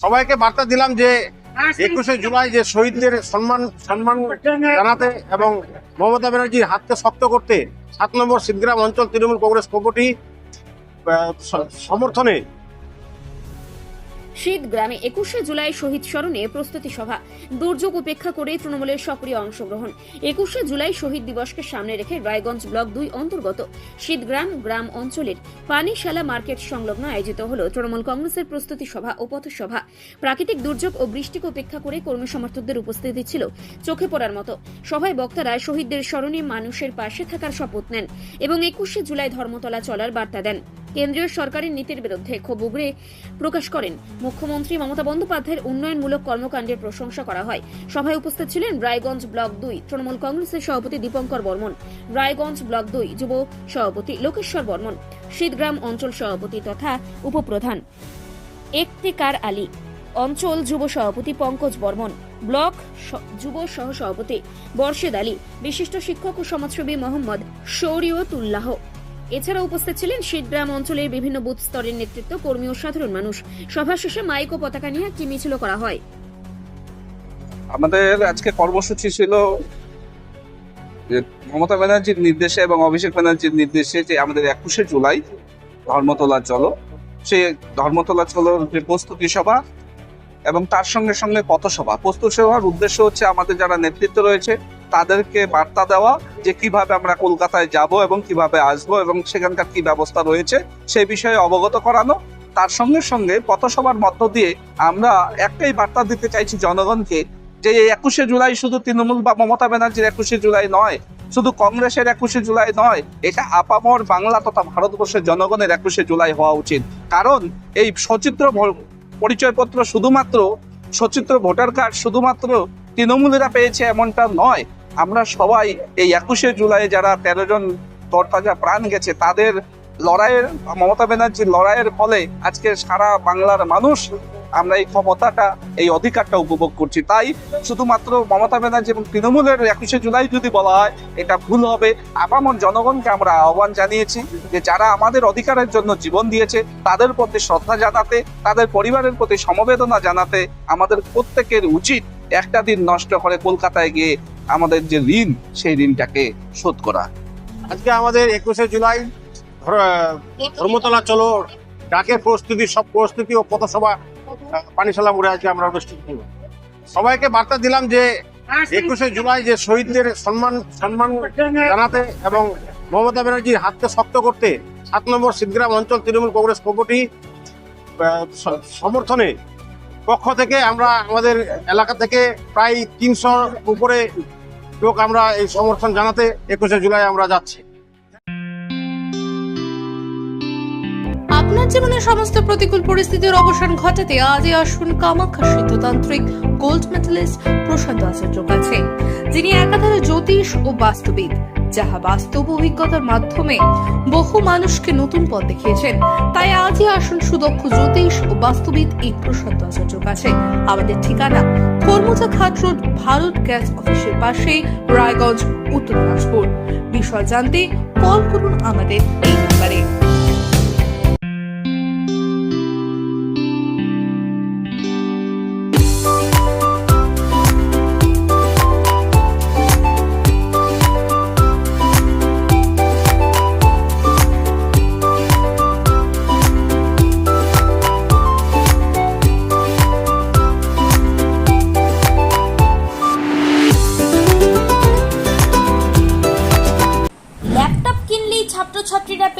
সবাইকে বার্তা দিলাম যে একুশে জুলাই যে শহীদদের সম্মান সম্মান জানাতে এবং মমতা ব্যানার্জির হাতকে শক্ত করতে সাত নম্বর সিদ্ধগ্রাম অঞ্চল তৃণমূল কংগ্রেস কমিটি সমর্থনে শীত গ্রামে একুশে জুলাই শহীদ স্মরণে প্রস্তুতি সভা। দুর্যোগ উপেক্ষা করে তৃণমূলের সক্রিয় অংশগ্রহণ। একুশে জুলাই শহীদ দিবসকে সামনে রেখে রায়গঞ্জ ব্লক দুই অন্তর্গত শীতগ্রাম গ্রাম অঞ্চলের পানিশালা মার্কেট সংলগ্ন আয়োজিত হল তৃণমূল কংগ্রেসের প্রস্তুতি সভা ও পথসভা। প্রাকৃতিক দুর্যোগ ও বৃষ্টিকে উপেক্ষা করে কর্মী সমর্থকদের উপস্থিতি ছিল চোখে পড়ার মতো। সভায় বক্তারা শহীদদের স্মরণে মানুষের পাশে থাকার শপথ নেন এবং একুশে জুলাই ধর্মতলা চলার বার্তা দেন। কেন্দ্রীয় সরকারের নীতির বিরুদ্ধে ক্ষোভ উগরে প্রকাশ করেন। মুখ্যমন্ত্রী মমতা বন্দ্যোপাধ্যায়ের উন্নয়নমূলক কর্মকাণ্ডের প্রশংসা করা হয়। সভায় উপস্থিত ছিলেন রায়গঞ্জ ব্লক দুই, তৃণমূল কংগ্রেসের সভাপতি দীপঙ্কর বর্মন, রায়গঞ্জ ব্লক দুই যুব সভাপতি লোকেশ্বর বর্মন, শীতগ্রাম অঞ্চল সভাপতি তথা উপপ্রধান একতিকার আলী, অঞ্চল যুব সভাপতি পঙ্কজ বর্মন, ব্লক যুব সহ সভাপতি বর্ষেদ আলী, বিশিষ্ট শিক্ষক ও সমাজসেবী মোহাম্মদ শৌরিয়তুল্লাহ। এছাড়া উপস্থিত ছিলেন শীতগ্রাম অঞ্চলের বিভিন্ন বুথ স্তরের নেতৃত্ব, কর্মী ও সাধারণ মানুষ। সভা শেষে মাইক ও পতাকা নিয়ে একটি মিছিল করা হয়। আমাদের আজকে কর্মসূচি ছিল মমতা ব্যানার্জির নির্দেশে এবং অভিষেক ব্যানার্জির নির্দেশে যে আমাদের একুশে জুলাই ধর্মতলা চলো সে ধর্মতলা চলোর যে প্রস্তুতি সভা এবং তার সঙ্গে সঙ্গে পথসভা। প্রস্তুতি সভার উদ্দেশ্য হচ্ছে আমাদের যারা নেতৃত্ব রয়েছে তাদেরকে বার্তা দেওয়া যে কীভাবে আমরা কলকাতায় যাব এবং কীভাবে আসব এবং সেখানকার কি ব্যবস্থা রয়েছে সেই বিষয়ে অবগত করানো। তার সঙ্গে সঙ্গে পথসভার মধ্য দিয়ে আমরা একটাই বার্তা দিতে চাইছি জনগণকে যে এই একুশে জুলাই শুধু তৃণমূল বা মমতা ব্যানার্জির একুশে জুলাই নয়, শুধু কংগ্রেসের একুশে জুলাই নয়, এটা আপামর বাংলা তথা ভারতবর্ষের জনগণের একুশে জুলাই হওয়া উচিত। কারণ এই সচিত্র পরিচয়পত্র শুধুমাত্র সচিত্র ভোটার কার্ড শুধুমাত্র তৃণমূলেরা পেয়েছে এমনটা নয় আমরা সবাই এই একুশে জুলাই যারা তেরো জন তরতাজা প্রাণ গেছে, তাদের লড়াইয়ের, মমতা ব্যানার্জির লড়াইয়ের ফলে আজকে সারা বাংলার মানুষ আমরা এই ক্ষমতাটা, এই অধিকারটা উপভোগ করছি। তাই শুধুমাত্র মমতা ব্যানার্জি এবং তৃণমূলের একুশে জুলাই যদি বলা হয়, এটা ভুল হবে। আপামর জনগণকে আমরা আহ্বান জানিয়েছি যে যারা আমাদের অধিকারের জন্য জীবন দিয়েছে, তাদের প্রতি শ্রদ্ধা জানাতে, তাদের পরিবারের প্রতি সমবেদনা জানাতে আমাদের প্রত্যেকের উচিত একটা দিন নষ্ট করে কলকাতায় গিয়ে আমাদের যে ঋণ, সেই ঋণটাকে শোধ করা। আজকে আমাদের একুশে জুলাই, ধর- ধর্মতলা চলো, ডাকের প্রস্তুতি, সব প্রস্তুতি ও পথসভা পানিশালা মোড়ে আজকে আমরা অনুষ্ঠিত করব। সবাইকে বার্তা দিলাম যে একুশে জুলাই যে শহীদদের সম্মান সম্মান জানাতে এবং মমতা ব্যানার্জির হাতকে শক্ত করতে সাত নম্বর সিদ্ধগ্রাম অঞ্চল তৃণমূল কংগ্রেস কমিটি সমর্থনে পক্ষ থেকে আমরা আমাদের এলাকা থেকে প্রায় তিনশোর উপরে লোক আমরা এই সমর্থন জানাতে একুশে জুলাই আমরা যাচ্ছি। আপনার জীবনের সমস্ত প্রতিকূল পরিস্থিতির অবসান ঘটাতে আজই আসুন কামাখ্যা সিদ্ধতান্ত্রিক গোল্ড মেডেলিস্ট প্রশান্ত আচার্য কাছে, যিনি একাধারে জ্যোতিষ ও বাস্তুবিদ, যাহা বাস্তব অভিজ্ঞতার মাধ্যমে বহু মানুষকে নতুন পথ দেখিয়েছেন, তাই আজই আসুন সুদক্ষ জ্যোতিষ ও বাস্তুবিদ এই প্রশান্ত আচার্য কাছে। আমাদের ঠিকানা কর্মজা ঘাট রোড, ভারত গ্যাস অফিসের পাশে, রায়গঞ্জ, উত্তর দিনাজপুর। বিষয় জানতে কল করুন আমাদের এই নাম্বারে।